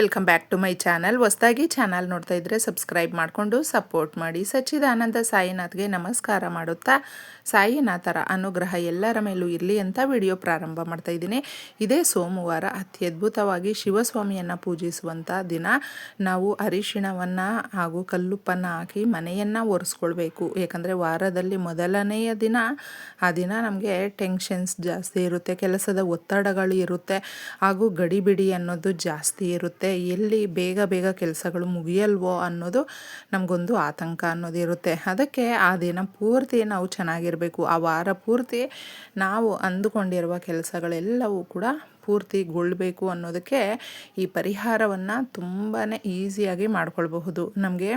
Welcome back to my channel ಹೊಸದಾಗಿ channel ನೋಡ್ತಾ ಇದ್ರೆ ಸಬ್ಸ್ಕ್ರೈಬ್ ಮಾಡಿಕೊಂಡು ಸಪೋರ್ಟ್ ಮಾಡಿ. ಸಚ್ಚಿದಾನಂದ ಸಾಯಿನಾಥ್ಗೆ ನಮಸ್ಕಾರ ಮಾಡುತ್ತಾ? ಸಾಯಿನಾಥರ ಅನುಗ್ರಹ ಎಲ್ಲರ ಮೇಲೂ ಇರಲಿ ಅಂತ ವಿಡಿಯೋ ಪ್ರಾರಂಭ ಮಾಡ್ತಾ ಇದ್ದೀನಿ. ಇದೇ ಸೋಮವಾರ ಅತ್ಯದ್ಭುತವಾಗಿ ಶಿವಸ್ವಾಮಿಯನ್ನು ಪೂಜಿಸುವಂಥ ದಿನ. ನಾವು ಅರಿಶಿಣವನ್ನು ಹಾಗೂ ಕಲ್ಲುಪ್ಪನ್ನು ಹಾಕಿ ಮನೆಯನ್ನು ಒರೆಸ್ಕೊಳ್ಬೇಕು. ಏಕೆಂದರೆ ವಾರದಲ್ಲಿ ಮೊದಲನೆಯ ದಿನ. ಆ ದಿನ ನಮಗೆ ಟೆನ್ಷನ್ಸ್ ಜಾಸ್ತಿ ಇರುತ್ತೆ, ಕೆಲಸದ ಒತ್ತಡಗಳು ಇರುತ್ತೆ ಹಾಗೂ ಗಡಿಬಿಡಿ ಅನ್ನೋದು ಜಾಸ್ತಿ ಇರುತ್ತೆ. ಎಲ್ಲಿ ಬೇಗ ಬೇಗ ಕೆಲಸಗಳು ಮುಗಿಯಲ್ವೋ ಅನ್ನೋದು ನಮಗೊಂದು ಆತಂಕ ಅನ್ನೋದು ಇರುತ್ತೆ ಅದಕ್ಕೆ ಆ ದಿನ ಪೂರ್ತಿ ನಾವು ಚೆನ್ನಾಗಿರಬೇಕು. ಆ ವಾರ ಪೂರ್ತಿ ನಾವು ಅಂದುಕೊಂಡಿರುವ ಕೆಲಸಗಳೆಲ್ಲವೂ ಕೂಡ ಪೂರ್ತಿಗೊಳ್ಳಬೇಕು ಅನ್ನೋದಕ್ಕೆ ಈ ಪರಿಹಾರವನ್ನು ತುಂಬಾ ಈಸಿಯಾಗಿ ಮಾಡಿಕೊಳ್ಬಹುದು. ನಮಗೆ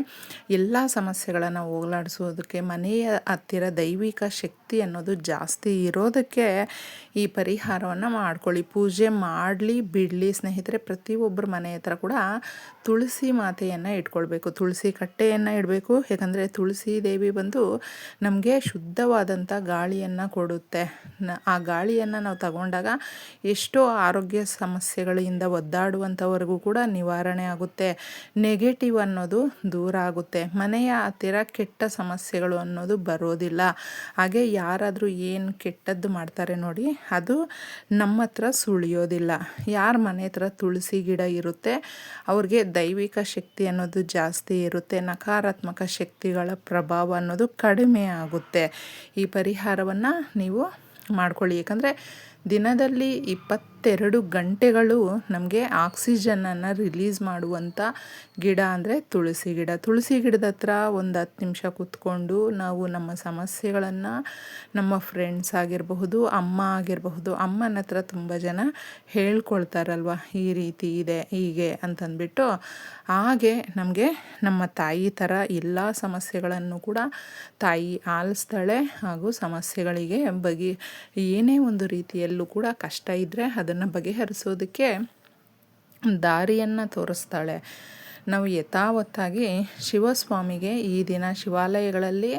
ಎಲ್ಲ ಸಮಸ್ಯೆಗಳನ್ನು ಹೋಗಲಾಡಿಸೋದಕ್ಕೆ, ಮನೆಯ ಹತ್ತಿರ ದೈವಿಕ ಶಕ್ತಿ ಅನ್ನೋದು ಜಾಸ್ತಿ ಇರೋದಕ್ಕೆ ಈ ಪರಿಹಾರವನ್ನು ಮಾಡ್ಕೊಳ್ಳಿ. ಪೂಜೆ ಮಾಡಲಿ, ಬಿಡಲಿ ಸ್ನೇಹಿತರೆ, ಪ್ರತಿಯೊಬ್ಬರ ಮನೆ ಹತ್ರ ಕೂಡ ತುಳಸಿ ಮಾತೆಯನ್ನು ಇಟ್ಕೊಳ್ಬೇಕು. ತುಳಸಿ ಕಟ್ಟೆಯನ್ನು ಇಡಬೇಕು. ಯಾಕಂದರೆ ತುಳಸಿ ದೇವಿ ಬಂದು ನಮಗೆ ಶುದ್ಧವಾದಂಥ ಗಾಳಿಯನ್ನು ಕೊಡುತ್ತೆ. ಆ ಗಾಳಿಯನ್ನು ನಾವು ತಗೊಂಡಾಗ ಎಷ್ಟೋ ಆರೋಗ್ಯ ಸಮಸ್ಯೆಗಳಿಂದ ಒದ್ದಾಡುವಂಥವರೆಗೂ ಕೂಡ ನಿವಾರಣೆ ಆಗುತ್ತೆ. ನೆಗೆಟಿವ್ ಅನ್ನೋದು ದೂರ ಆಗುತ್ತೆ. ಮನೆಯ ಹತ್ತಿರ ಕೆಟ್ಟ ಸಮಸ್ಯೆಗಳು ಅನ್ನೋದು ಬರೋದಿಲ್ಲ. ಹಾಗೆ ಯಾರಾದರೂ ಏನು ಕೆಟ್ಟದ್ದು ಮಾಡ್ತಾರೆ ನೋಡಿ, ಅದು ನಮ್ಮ ಹತ್ರ ಸುಳಿಯೋದಿಲ್ಲ. ಯಾರ ಮನೆ ಹತ್ರ ತುಳಸಿ ಗಿಡ ಇರುತ್ತೆ, ಅವ್ರಿಗೆ ದೈವಿಕ ಶಕ್ತಿ ಅನ್ನೋದು ಜಾಸ್ತಿ ಇರುತ್ತೆ. ನಕಾರಾತ್ಮಕ ಶಕ್ತಿಗಳ ಪ್ರಭಾವ ಅನ್ನೋದು ಕಡಿಮೆ ಆಗುತ್ತೆ. ಈ ಪರಿಹಾರವನ್ನು ನೀವು ಮಾಡ್ಕೊಳ್ಳಿ. ಏಕೆಂದರೆ ದಿನದಲ್ಲಿ ಇಪ್ಪತ್ತೆರಡು ಗಂಟೆಗಳು ನಮಗೆ ಆಕ್ಸಿಜನನ್ನು ರಿಲೀಸ್ ಮಾಡುವಂಥ ಗಿಡ ಅಂದರೆ ತುಳಸಿ ಗಿಡ. ತುಳಸಿ ಗಿಡದ ಹತ್ರ ಒಂದು ಹತ್ತು ನಿಮಿಷ ಕೂತ್ಕೊಂಡು ನಾವು ನಮ್ಮ ಸಮಸ್ಯೆಗಳನ್ನು ನಮ್ಮ ಫ್ರೆಂಡ್ಸ್ ಆಗಿರಬಹುದು, ಅಮ್ಮ ಆಗಿರಬಹುದು, ಅಮ್ಮನ ಹತ್ರ ತುಂಬ ಜನ ಹೇಳ್ಕೊಳ್ತಾರಲ್ವ, ಈ ರೀತಿ ಇದೆ, ಹೀಗೆ ಅಂತಂದ್ಬಿಟ್ಟು. ಹಾಗೆ ನಮಗೆ ನಮ್ಮ ತಾಯಿ ಥರ ಎಲ್ಲ ಸಮಸ್ಯೆಗಳನ್ನು ಕೂಡ ತಾಯಿ ಆಲಿಸ್ತಾಳೆ ಹಾಗೂ ಸಮಸ್ಯೆಗಳಿಗೆ ಬಗೆ ಏನೇ ಒಂದು ರೀತಿಯಲ್ಲೂ ಕೂಡ ಕಷ್ಟ ಇದ್ದರೆ ಅದನ್ನು ಬಗೆಹರಿಸೋದಕ್ಕೆ ದಾರಿಯನ್ನು ತೋರಿಸ್ತಾಳೆ. ನಾವು ಯಥಾವತ್ತಾಗಿ ಶಿವಸ್ವಾಮಿಗೆ ಈ ದಿನ ಶಿವಾಲಯಗಳಲ್ಲಿ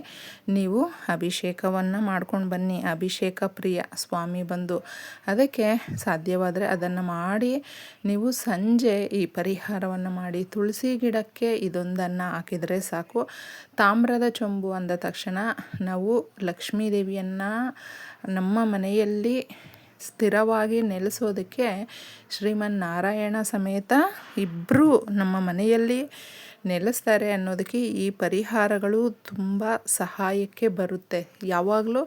ನೀವು ಅಭಿಷೇಕವನ್ನು ಮಾಡ್ಕೊಂಡು ಬನ್ನಿ. ಅಭಿಷೇಕ ಪ್ರಿಯ ಸ್ವಾಮಿ ಬಂದು. ಅದಕ್ಕೆ ಸಾಧ್ಯವಾದರೆ ಅದನ್ನು ಮಾಡಿ, ನೀವು ಸಂಜೆ ಈ ಪರಿಹಾರವನ್ನು ಮಾಡಿ, ತುಳಸಿ ಗಿಡಕ್ಕೆ ಇದೊಂದನ್ನು ಹಾಕಿದರೆ ಸಾಕು. ತಾಮ್ರದ ಚೊಂಬು ಅಂದ ತಕ್ಷಣ ನಾವು ಲಕ್ಷ್ಮೀದೇವಿಯನ್ನು ನಮ್ಮ ಮನೆಯಲ್ಲಿ ಸ್ಥಿರವಾಗಿ ನೆಲೆಸೋದಕ್ಕೆ ಶ್ರೀಮನ್ ನಾರಾಯಣ ಸಮೇತ ಇಬ್ಬರು ನಮ್ಮ ಮನೆಯಲ್ಲಿ ನೆಲೆಸ್ತಾರೆ ಅನ್ನೋದಕ್ಕೆ ಈ ಪರಿಹಾರಗಳು ತುಂಬ ಸಹಾಯಕ್ಕೆ ಬರುತ್ತೆ. ಯಾವಾಗಲೂ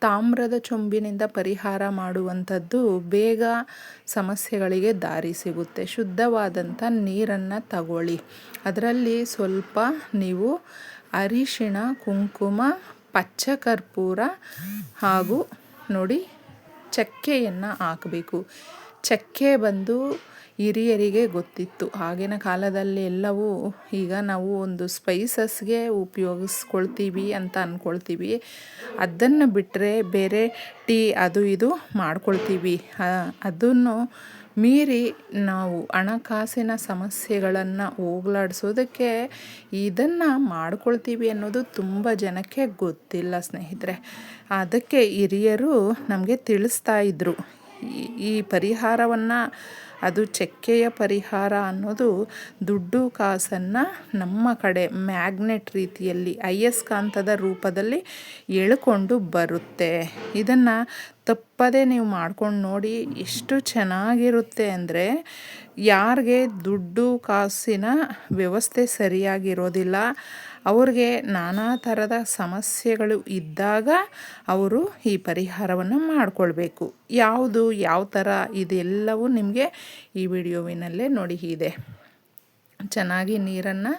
ತಾಮ್ರದ ಚೊಂಬಿನಿಂದ ಪರಿಹಾರ ಮಾಡುವಂಥದ್ದು ಬೇಗ ಸಮಸ್ಯೆಗಳಿಗೆ ದಾರಿ ಸಿಗುತ್ತೆ. ಶುದ್ಧವಾದಂಥ ನೀರನ್ನು ತಗೊಳ್ಳಿ. ಅದರಲ್ಲಿ ಸ್ವಲ್ಪ ನೀವು ಅರಿಶಿಣ, ಕುಂಕುಮ ಪಚ್ಚ ಕರ್ಪೂರ ಹಾಗೂ ನೋಡಿ ಚಕ್ಕೆಯನ್ನು ಹಾಕಬೇಕು. ಚಕ್ಕೆ ಬಂದು ಹಿರಿಯರಿಗೆ ಗೊತ್ತಿತ್ತು. ಆಗಿನ ಕಾಲದಲ್ಲಿ ಎಲ್ಲವೂ ಈಗ ನಾವು ಒಂದು ಸ್ಪೈಸಸ್ಗೆ ಉಪಯೋಗಿಸ್ಕೊಳ್ತೀವಿ ಅಂತ ಅಂದ್ಕೊಳ್ತೀವಿ ಅದನ್ನು ಬಿಟ್ಟರೆ ಬೇರೆ ಟೀ ಅದು ಇದು ಮಾಡ್ಕೊಳ್ತೀವಿ. ಅದನ್ನು ಮೀರಿ ನಾವು ಹಣಕಾಸಿನ ಸಮಸ್ಯೆಗಳನ್ನು ಹೋಗ್ಲಾಡ್ಸೋದಕ್ಕೆ ಇದನ್ನು ಮಾಡ್ಕೊಳ್ತೀವಿ ಅನ್ನೋದು ತುಂಬ ಜನಕ್ಕೆ ಗೊತ್ತಿಲ್ಲ ಸ್ನೇಹಿತರೆ. ಅದಕ್ಕೆ ಹಿರಿಯರು ನಮಗೆ ತಿಳಿಸ್ತಾ ಇದ್ದರು ಈ ಪರಿಹಾರವನ್ನು, ಅದು ಚಕ್ಕೆಯ ಪರಿಹಾರ ಅನ್ನೋದು ದುಡ್ಡು ಕಾಸನ್ನು ನಮ್ಮ ಕಡೆ ಮ್ಯಾಗ್ನೆಟ್ ರೀತಿಯಲ್ಲಿ ಅಯಸ್ಕಾಂತದ ರೂಪದಲ್ಲಿ ಎಳ್ಕೊಂಡು ಬರುತ್ತೆ. ಇದನ್ನು ತಪ್ಪದೇ ನೀವು ಮಾಡ್ಕೊಂಡು ನೋಡಿ ಎಷ್ಟು ಚೆನ್ನಾಗಿರುತ್ತೆ ಅಂದರೆ ಯಾರಿಗೆ ದುಡ್ಡು ಕಾಸಿನ ವ್ಯವಸ್ಥೆ ಸರಿಯಾಗಿರೋದಿಲ್ಲ. ಅವ್ರಿಗೆ ನಾನಾ ಥರದ ಸಮಸ್ಯೆಗಳು ಇದ್ದಾಗ ಅವರು ಈ ಪರಿಹಾರವನ್ನು ಮಾಡಿಕೊಳ್ಬೇಕು. ಯಾವುದು, ಯಾವ ಥರ ಇದೆಲ್ಲವೂ ನಿಮಗೆ ಈ ವಿಡಿಯೋವಿನಲ್ಲೇ ನೋಡಿ ಇದೆ ಚೆನ್ನಾಗಿ ನೀರನ್ನು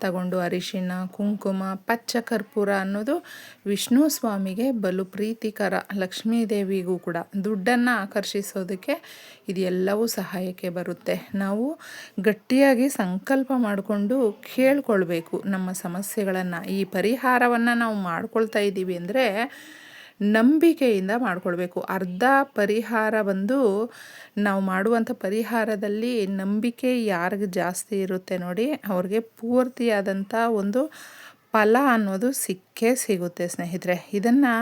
ತಗೊಂಡು ಅರಿಶಿಣ, ಕುಂಕುಮ ಪಚ್ಚ ಕರ್ಪೂರ ಅನ್ನೋದು ವಿಷ್ಣು ಸ್ವಾಮಿಗೆ ಬಲು ಪ್ರೀತಿಕರ ಲಕ್ಷ್ಮೀ ದೇವಿಗೂ ಕೂಡ ದುಡ್ಡನ್ನು ಆಕರ್ಷಿಸೋದಕ್ಕೆ ಇದೆಲ್ಲವೂ ಸಹಾಯಕ್ಕೆ ಬರುತ್ತೆ. ನಾವು ಗಟ್ಟಿಯಾಗಿ ಸಂಕಲ್ಪ ಮಾಡಿಕೊಂಡು ಕೇಳ್ಕೊಳ್ಬೇಕು ನಮ್ಮ ಸಮಸ್ಯೆಗಳನ್ನು. ಈ ಪರಿಹಾರವನ್ನು ನಾವು ಮಾಡ್ಕೊಳ್ತಾ ಇದ್ದೀವಿ ಅಂದರೆ ನಂಬಿಕೆಯಿಂದ ಮಾಡಿಕೊಳ್ಬೇಕು. ಅರ್ಧ ಪರಿಹಾರ ಬಂದು ನಾವು ಮಾಡುವಂಥ ಪರಿಹಾರದಲ್ಲಿ ನಂಬಿಕೆ ಯಾರಿಗೆ ಜಾಸ್ತಿ ಇರುತ್ತೆ ನೋಡಿ, ಅವ್ರಿಗೆ ಪೂರ್ತಿಯಾದಂಥ ಒಂದು ಫಲ ಅನ್ನೋದು ಸಿಕ್ಕೇ ಸಿಗುತ್ತೆ ಸ್ನೇಹಿತರೆ. ಇದನ್ನು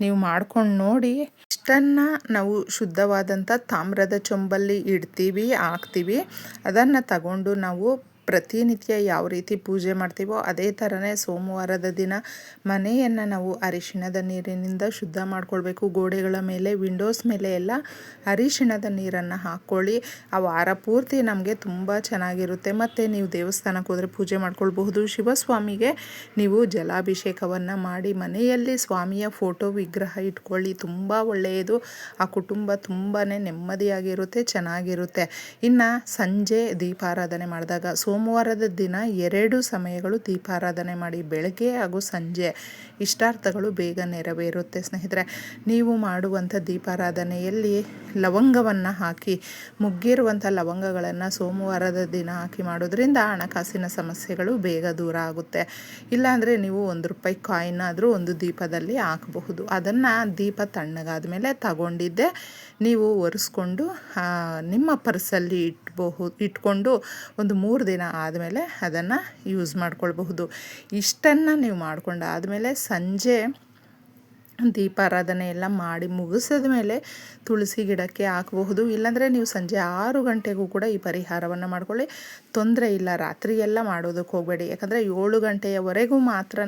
ನೀವು ಮಾಡ್ಕೊಂಡು ನೋಡಿ, ಇಷ್ಟನ್ನು ನಾವು ಶುದ್ಧವಾದಂಥ ತಾಮ್ರದ ಚೊಂಬಲ್ಲಿ ಇಡ್ತೀವಿ, ಹಾಕ್ತೀವಿ. ಅದನ್ನು ತಗೊಂಡು ನಾವು ಪ್ರತಿನಿತ್ಯ ಯಾವ ರೀತಿ ಪೂಜೆ ಮಾಡ್ತೀವೋ ಅದೇ ಥರನೇ ಸೋಮವಾರದ ದಿನ ಮನೆಯನ್ನು ನಾವು ಅರಿಶಿಣದ ನೀರಿನಿಂದ ಶುದ್ಧ ಮಾಡ್ಕೊಳ್ಬೇಕು. ಗೋಡೆಗಳ ಮೇಲೆ ವಿಂಡೋಸ್ ಮೇಲೆ ಎಲ್ಲ ಅರಿಶಿಣದ ನೀರನ್ನು ಹಾಕ್ಕೊಳ್ಳಿ. ಆ ವಾರ ಪೂರ್ತಿ ನಮಗೆ ತುಂಬ ಚೆನ್ನಾಗಿರುತ್ತೆ. ಮತ್ತು ನೀವು ದೇವಸ್ಥಾನಕ್ಕೆ ಹೋದರೆ ಪೂಜೆ ಮಾಡ್ಕೊಳ್ಬಹುದು. ಶಿವಸ್ವಾಮಿಗೆ ನೀವು ಜಲಾಭಿಷೇಕವನ್ನು ಮಾಡಿ ಮನೆಯಲ್ಲಿ ಸ್ವಾಮಿಯ ಫೋಟೋ ವಿಗ್ರಹ ಇಟ್ಕೊಳ್ಳಿ. ತುಂಬ ಒಳ್ಳೆಯದು. ಆ ಕುಟುಂಬ ತುಂಬಾ ನೆಮ್ಮದಿಯಾಗಿರುತ್ತೆ, ಚೆನ್ನಾಗಿರುತ್ತೆ. ಇನ್ನು ಸಂಜೆ ದೀಪಾರಾಧನೆ ಮಾಡಿದಾಗ ಸೋಮವಾರದ ದಿನ ಎರಡು ಸಮಯಗಳು ದೀಪಾರಾಧನೆ ಮಾಡಿ ಬೆಳಗ್ಗೆ ಹಾಗೂ ಸಂಜೆ ಇಷ್ಟಾರ್ಥಗಳು ಬೇಗ ನೆರವೇರುತ್ತೆ. ಸ್ನೇಹಿತರೆ, ನೀವು ಮಾಡುವಂಥ ದೀಪಾರಾಧನೆಯಲ್ಲಿ ಲವಂಗವನ್ನು ಹಾಕಿ, ಮುಗ್ಗಿರುವಂಥ ಲವಂಗಗಳನ್ನು ಸೋಮವಾರದ ದಿನ ಹಾಕಿ ಮಾಡೋದ್ರಿಂದ ಹಣಕಾಸಿನ ಸಮಸ್ಯೆಗಳು ಬೇಗ ದೂರ ಆಗುತ್ತೆ. ಇಲ್ಲಾಂದರೆ ನೀವು ಒಂದು ರೂಪಾಯಿ ಕಾಯಿನ್ ಆದರೂ ಒಂದು ದೀಪದಲ್ಲಿ ಹಾಕಬಹುದು. ಅದನ್ನು ದೀಪ ತಣ್ಣಗಾದ ಮೇಲೆ ತಗೊಂಡಿದ್ದೆ, ನೀವು ಒರೆಸ್ಕೊಂಡು ನಿಮ್ಮ ಪರ್ಸಲ್ಲಿ ಇಟ್ಬಹುದು, ಇಟ್ಕೊಂಡು ಒಂದು ಮೂರು ದಿನ ಆದಮೇಲೆ ಅದನ್ನು ಯೂಸ್ ಮಾಡ್ಕೊಳ್ಬಹುದು. ಇಷ್ಟನ್ನು ನೀವು ಮಾಡ್ಕೊಂಡು ಆದಮೇಲೆ ಸಂಜೆ ದೀಪಾರಾಧನೆ ಎಲ್ಲ ಮಾಡಿ ಮುಗಿಸಿದ ಮೇಲೆ ತುಳಸಿ ಗಿಡಕ್ಕೆ ಹಾಕಬಹುದು. ಇಲ್ಲಾಂದರೆ ನೀವು ಸಂಜೆ ಆರು ಗಂಟೆಗೂ ಕೂಡ ಈ ಪರಿಹಾರವನ್ನು ಮಾಡ್ಕೊಳ್ಳಿ. ತೊಂದರೆ ಇಲ್ಲ, ರಾತ್ರಿ ಎಲ್ಲ ಮಾಡೋದಕ್ಕೆ ಹೋಗಬೇಡಿ. ಯಾಕಂದರೆ ಏಳು ಗಂಟೆಯವರೆಗೂ ಮಾತ್ರ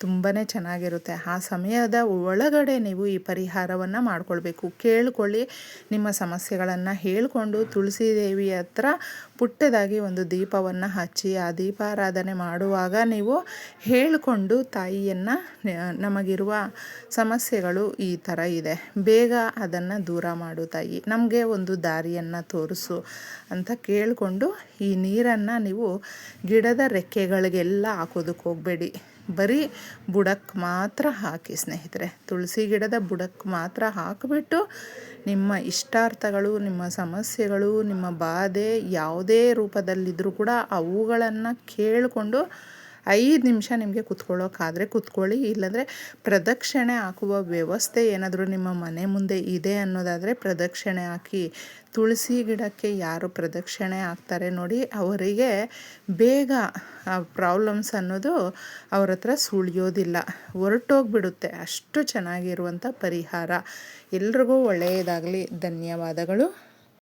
ತುಂಬಾ ಚೆನ್ನಾಗಿರುತ್ತೆ. ಆ ಸಮಯದ ಒಳಗಡೆ ನೀವು ಈ ಪರಿಹಾರವನ್ನು ಮಾಡಿಕೊಳ್ಬೇಕು. ಕೇಳ್ಕೊಳ್ಳಿ, ನಿಮ್ಮ ಸಮಸ್ಯೆಗಳನ್ನು ಹೇಳಿಕೊಂಡು ತುಳಸಿ ದೇವಿ ಹತ್ರ ಪುಟ್ಟದಾಗಿ ಒಂದು ದೀಪವನ್ನು ಹಚ್ಚಿ, ಆ ದೀಪಾರಾಧನೆ ಮಾಡುವಾಗ ನೀವು ಹೇಳಿಕೊಂಡು ತಾಯಿಯನ್ನು ನಮಗಿರುವ ಸಮಸ್ಯೆಗಳು ಈ ಥರ ಇದೆ. ಬೇಗ ಅದನ್ನು ದೂರ ಮಾಡು ತಾಯಿ. ನಮಗೆ ಒಂದು ದಾರಿಯನ್ನು ತೋರಿಸು ಅಂತ ಕೇಳಿಕೊಂಡು ಈ ನೀರನ್ನು ನೀವು ಗಿಡದ ರೆಕ್ಕೆಗಳಿಗೆಲ್ಲ ಹಾಕೋದಕ್ಕೆ ಹೋಗಬೇಡಿ. ಬರೀ ಬುಡಕ್ಕೆ ಮಾತ್ರ ಹಾಕಿ ಸ್ನೇಹಿತರೆ. ತುಳಸಿ ಗಿಡದ ಬುಡಕ್ಕೆ ಮಾತ್ರ ಹಾಕಿಬಿಟ್ಟು ನಿಮ್ಮ ಇಷ್ಟಾರ್ಥಗಳು, ನಿಮ್ಮ ಸಮಸ್ಯೆಗಳು, ನಿಮ್ಮ ಬಾಧೆ ಯಾವುದೇ ರೂಪದಲ್ಲಿದ್ದರೂ ಕೂಡ ಅವುಗಳನ್ನು ಕೇಳಿಕೊಂಡು ಐದು ನಿಮಿಷ ನಿಮಗೆ ಕುತ್ಕೊಳ್ಳೋಕ್ಕಾದರೆ ಕುತ್ಕೊಳ್ಳಿ. ಇಲ್ಲಾಂದರೆ ಪ್ರದಕ್ಷಿಣೆ ಹಾಕುವ ವ್ಯವಸ್ಥೆ ಏನಾದರೂ ನಿಮ್ಮ ಮನೆ ಮುಂದೆ ಇದೆ ಅನ್ನೋದಾದರೆ ಪ್ರದಕ್ಷಿಣೆ ಹಾಕಿ. ತುಳಸಿ ಗಿಡಕ್ಕೆ ಯಾರು ಪ್ರದಕ್ಷಿಣೆ ಹಾಕ್ತಾರೆ ನೋಡಿ, ಅವರಿಗೆ ಬೇಗ ಪ್ರಾಬ್ಲಮ್ಸ್ ಅನ್ನೋದು ಅವ್ರ ಹತ್ರ ಸುಳಿಯೋದಿಲ್ಲ. ಹೊರಟೋಗ್ಬಿಡುತ್ತೆ. ಅಷ್ಟು ಚೆನ್ನಾಗಿರುವಂಥ ಪರಿಹಾರ. ಎಲ್ರಿಗೂ ಒಳ್ಳೆಯದಾಗಲಿ. ಧನ್ಯವಾದಗಳು.